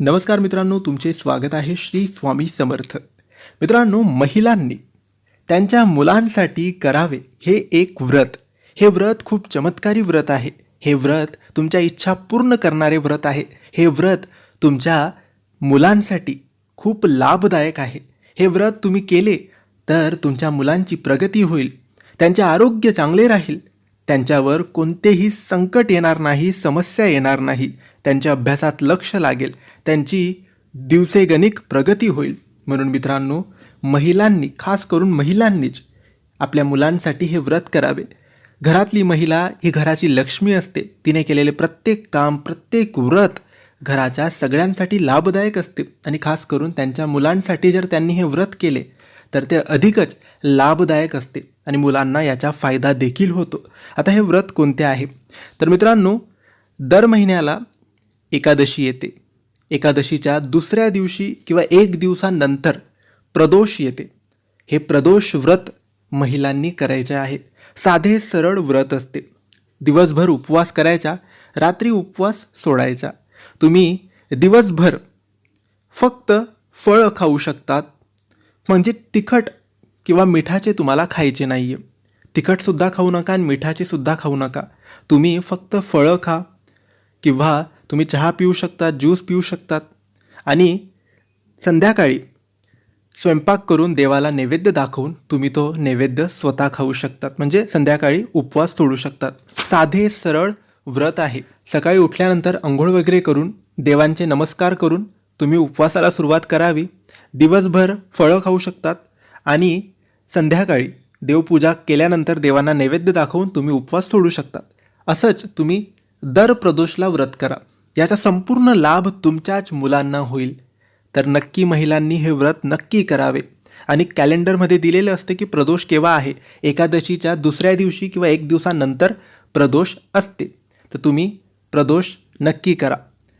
नमस्कार मित्रांनो तुमचे स्वागत आहे श्री स्वामी समर्थ. मित्रांनो महिलांनी त्यांच्या मुलांसाठी करावे हे एक व्रत. हे व्रत खूप चमत्कारी व्रत आहे. हे व्रत तुमच्या इच्छा पूर्ण करणारे व्रत आहे. हे व्रत तुमच्या मुलांसाठी खूप लाभदायक आहे. हे व्रत तुम्ही केले तर तुमच्या मुलांची प्रगती होईल. त्यांचे आरोग्य चांगले राहील. त्यांच्यावर कोणतेही संकट येणार नाही समस्या येणार नाही. त्यांच्या अभ्यासात लक्ष लागेल. त्यांची दिवसेगणिक प्रगती होईल. म्हणून मित्रांनो महिलांनी खास करून महिलांनीच आपल्या मुलांसाठी हे व्रत करावे. घरातली महिला ही घराची लक्ष्मी असते. तिने केलेले प्रत्येक काम प्रत्येक व्रत घराच्या सगळ्यांसाठी लाभदायक असते. आणि खास करून त्यांच्या मुलांसाठी जर त्यांनी हे व्रत केले तर ते अधिकच लाभदायक असते आणि मुलांना याचा फायदा देखील होतो. आता हे व्रत कोणते आहे? तर मित्रांनो दर महिन्याला एकादशी येते. एकादशीच्या दुसऱ्या दिवशी किंवा एक दिवसानंतर प्रदोष येते. हे प्रदोष व्रत महिलांनी करायचे आहे. साधे सरळ व्रत असते. दिवसभर उपवास करायचा रात्री उपवास सोडायचा. तुम्ही दिवसभर फक्त फळं खाऊ शकतात म्हणजे तिखट किंवा मिठाचे तुम्हाला खायचे नाही आहे तिखटसुद्धा खाऊ नका आणि मिठाचेसुद्धा खाऊ नका. तुम्ही फक्त फळं खा किंवा तुम्ही चहा पिऊ शकतात ज्यूस पिऊ शकतात. आणि संध्याकाळी स्वयंपाक करून देवाला नैवेद्य दाखवून तुम्ही तो नैवेद्य स्वतः खाऊ शकतात. म्हणजे संध्याकाळी उपवास सोडू शकतात. साधे सरळ व्रत आहे. सकाळी उठल्यानंतर आंघोळ वगैरे करून देवांचे नमस्कार करून तुम्ही उपवासाला सुरुवात करावी. दिवसभर फळं खाऊ शकतात. आणि संध्याकाळी देवपूजा केल्यानंतर देवांना नैवेद्य दाखवून तुम्ही उपवास सोडू शकतात. असंच तुम्ही दर प्रदोषला व्रत करा. याचा संपूर्ण लाभ तुमच्याच मुलांना होईल. तर नक्की महिलांनी हे व्रत नक्की करावे. आणि कॅलेंडरमध्ये दिलेलं असते की प्रदोष केव्हा आहे? एकादशीच्या दुसऱ्या दिवशी किंवा एक दिवसानंतर प्रदोष असते. तर तुम्ही प्रदोष नक्की करा.